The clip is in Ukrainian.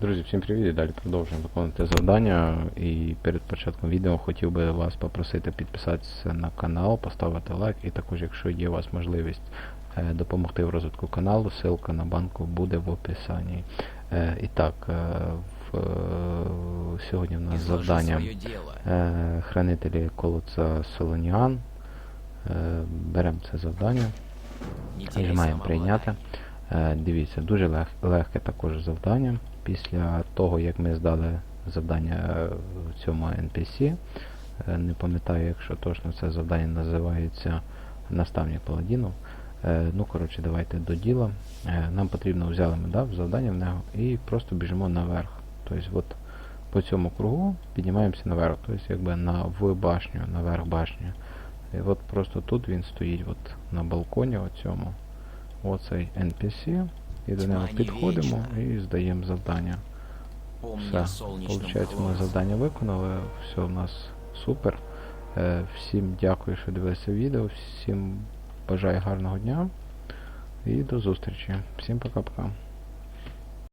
Друзі, всім привіт! І далі продовжуємо виконувати завдання. І перед початком відео хотів би вас попросити підписатися на канал, поставити лайк, і також, якщо є у вас можливість е, допомогти в розвитку каналу, ссылка на банку буде в описанні. Е, І так, е, в, сьогодні в нас завдання хранителі колодця Солоніан. Беремо це завдання. Нажимаємо прийняти. Е, Дивіться, дуже лег, легке також завдання. Після того, як ми здали завдання е, в цьому NPC, е, не пам'ятаю, якщо точно це завдання називається Наставник Паладінов. Е, Ну, коротше, давайте до діла. Нам потрібно взяли ми дав завдання в нього і просто біжимо наверх. Тобто, от по цьому кругу піднімаємося наверх, тобто якби на в башню, наверх башню. І от просто тут він стоїть от на балконі оцьому. Оцей NPC. І до нього підходимо і здаємо завдання. Все. виходить, ми завдання виконали. Все у нас супер. Е, Всім дякую, що дивилися відео. Всім бажаю гарного дня. І до зустрічі. Всім пока-пока.